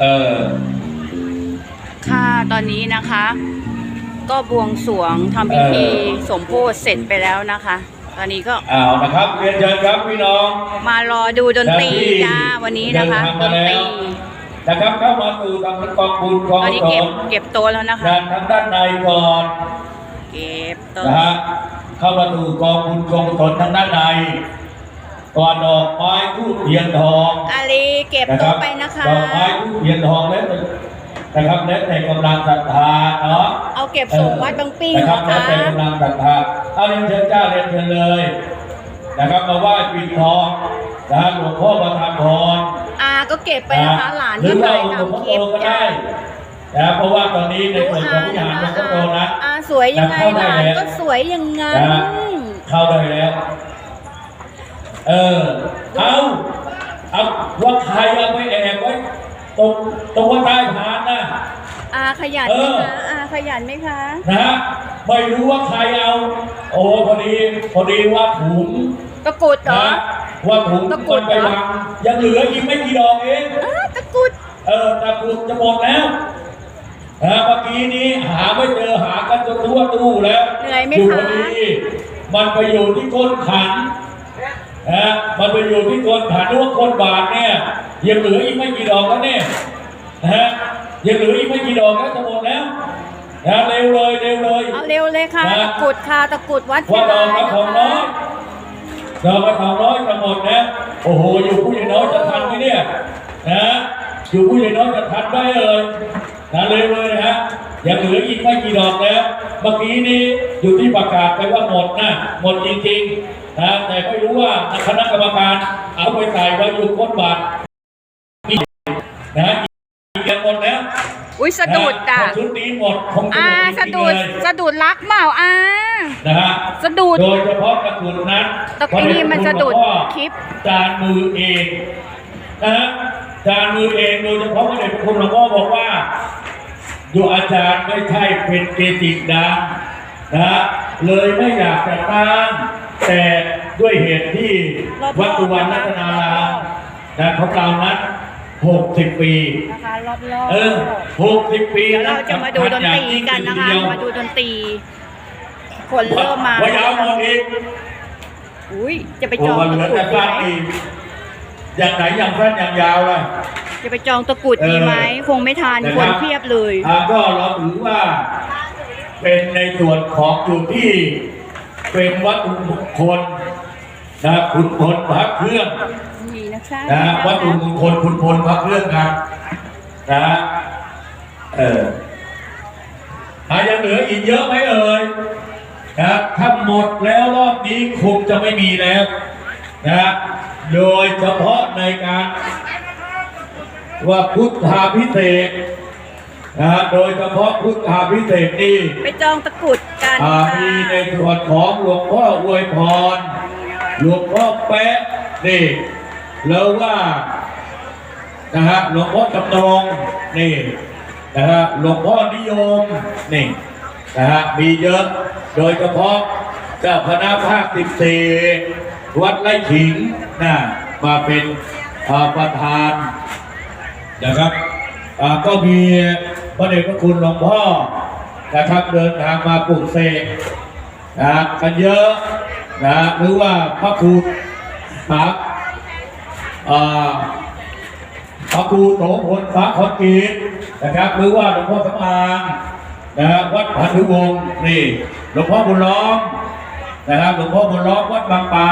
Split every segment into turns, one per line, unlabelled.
เออ
ค่ะตอนนี้นะคะ ก็บวงสรวงทำพิธี
เออ
สมโพธิเสร็จไปแล้วนะคะ ตอนนี้ก็
อ้าวนะครับเรียนเชิญครับพี่น้อง
มารอดูดนตรีจ้าวันนี้นะคะ
เดินทาง
ด
มานแล้
ตรี
วนะครับเข้ามาสู่ทางกองบุญกอง
ตอนนี้
ส
เก็บ
น
เก็บโต๊ะแล้วนะคะ
ด้านทางด้านในก่อน
เก็บโต๊ะ
นะฮะเข้ามาสู่กองบุญกองกุศลทางด้านใน ก่อนดอกไม้ทูบเทียนทอง
อาลีเก็บ
นะครั
โต๊ะ
บ
ไปนะคะ
ดอกไม้ทูบเทียนทองแล้วแต่นะครับแล้วแต่กำลังศรัทธาเนาะ
เอาเก็บส่งวัดบางปิ้ง
นะครั
นะ
บแล้ว
คะ
แต่กำลังศรัทธาเอาเรียนเชิญเจ้าเรียนเชิญเลย นะครับมาไหว้ปีทองนะฮะหลวงพ่อประธานพร
อาก็เก็บไปนะคะหลาน
หรื
ก็
อว่า
ถ่าย
หลวงพ่อ
ทำคลิป
โตก็
จ้า
ได้นะเพราะว่าตอนนี้ใน
ดู
ส่วนข
อา
องวิ
นะ
หารหลว
คะ
งพ่อโตนะ
อาสวยยังไง
เข้า
ห
ได้
ลาน
แล้ว
ก็สวยอย่างงั้น
นะฮะเข้าได้แล้ว เออ เอาเอาว่าใครเอาไปแอบไว้ตรงตรงว่าใต้ฐานนะ
อาขยัน
เอ
ไหม
อ
คะอาขยันไหมคะ
นะฮะไม่รู้ว่าใครเอา โอ้พอดีพอดีว่าถุง
ตะกรุดเหรอ
นะว่าถุง
ตะกรุ
มั
ด
นไป
เหรอ
วางยังเหลืออีกไม่กี่ดอกเอง
อ้าตะกรุด
เออตะกรุดจะหมดแล้วนะเมื่อกี้นี้หาไม่เจอหากันจนทั่วตู้แล้ว
เหนื่อยไหม
อยู่
คะ
พอดีมันไปอยู่ที่ก้นขัน นะมันไปอยู่ที่ก้นขันหรือว่าก้นบาทเนี่ยยังเหลืออีกไม่กี่ดอกแล้วเนี่ยนะฮะยังเหลืออีกไม่กี่ดอกแล้วจะหมดแล้วนะเร็วเลยเร็วเลย
เอาเร็วเลยค่ะ
นะ
ตะกรุดค่ะตะกรุดวัด
ว่าดอก
เชี
ละ
ย
สอง
ง
ร้
รา
อยยดอกละสองร้อยจะหมดนะโอ้โหอยู่ผู้ใหญ่น้อยจะทันไหมเนี่ยนะอยู่ผู้ใหญ่น้อยจะทันได้เลยนะเร็วเลยนะฮะยังเหลืออีกไม่กี่ดอกแล้ว เมื่อกี้นี้อยู่ที่ประกาศไปว่าหมดนะหมดจริงๆนะแต่ไม่รู้ว่าคณะกรรมการเอาไปใส่ไว้อยู่ก้นบาทมีนะอีกอย่างหมดแล้ว
อุ้ยสะดุดอะ
นชุดนี้หมดคงจะ
อา
หมดจ
สะ
ริง
ดุ
ๆ
ด
เลย
สะดุดรักเปล่าอา
นะฮะ
สะดุด
โดยเฉพาะตะกรุดนั้น
ตะกรุดนี่มันสะดุดคลิป
จานมือเองนะฮะจานมือเองโดยเฉพาะพระเดชพระคุณหลวงพ่อบอกว่า อยู่อาจารย์ไม่ใช่เป็นเกจิดังนะฮะเลยไม่อยากจะตั้งแต่ด้วยเหตุที่
รอบๆ
วัดตุวันรัตนารามนะของเรานั้นหกสิบปี
นะคะรอบๆ
เออหกสิบปี
เดี๋ยวเราจะมาดูดนตรีกันนะคะ มาดูดนตรี คนเริ่มมา
ว่ายาวหมดอีก
อุ้ยจะไป
โอ้
จอง
มันเห
ตะ
ลือก
รุ
แต่
ดดี
สั้น
ไหม
อีกอย่างไหนอย่างสั้นอย่างยาวล่ะ
จะไปจองตะกรุดดีไหมคงไม่ทาน
นะ
ค
รับ
นเพียบเลย
อ่าก็เราถือว่าเป็นในส่วนของอยู่ที่เป็นวัตถุมงคลนะขุนพลพระเครื่อง
มีนะคะ
นะวัตถุมงคลขุนพลพระเครื่องครับนะเอออายังเหลืออีกเยอะไหมเอ่ยนะถ้าหมดแล้วรอบนี้คงจะไม่มีแล้วนะโดยเฉพาะในการ ว่าพุทธาพิเศษกนะฮะโดยเฉพาะพุทธาพิเศษกนี่
ไปจองตะกรุดกัน
อ่า
ค่ะ
มีในส่วนของหลวงพ่ออวยพร หลวงพ่อแปะนี่แล้วว่านะฮะหลวงพ่อจำนงนี่นะฮะหลวงพ่อนิยมนี่นะฮะมีเยอะโดยเฉพาะเจ้าคณะภาคสิบสี่วัดไร่ขิงนะมาเป็นอ่าประธาน นะครับก็มีพระเดชพระคุณหลวงพ่อนะครับเดินทางมาปลุกเสกนะกันเยอะนะหรือว่าพระครูครับพระครูโสพลพระคอนกรีตนะครับหรือว่าหลวงพ่อสำอางนะวัดพันธุวงศ์นี่หลวงพ่อบุญล้อมนะครับหลวงพ่อบุญล้อมวัดบางปา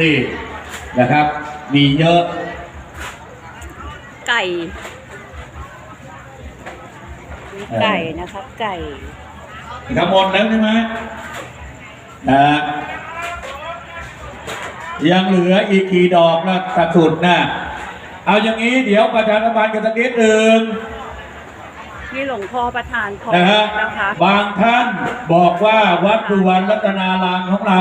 นี่นะครับ มีเยอะ
ไก่มีไก่นะคะไก่
ทั้งหมดแล้วใช่ไหมนะฮะยังเหลืออีกกี่ดอกนะกระสุนนะเอาอย่างนี้เดี๋ยวประชาสัมพันธ์กันสักนิดหนึ่ง
นี่หลวงพ่อประธานพร
นะฮะ
นะคะ
บางท่านบอกว่าวัดสุวรรณรัตนารามของเรา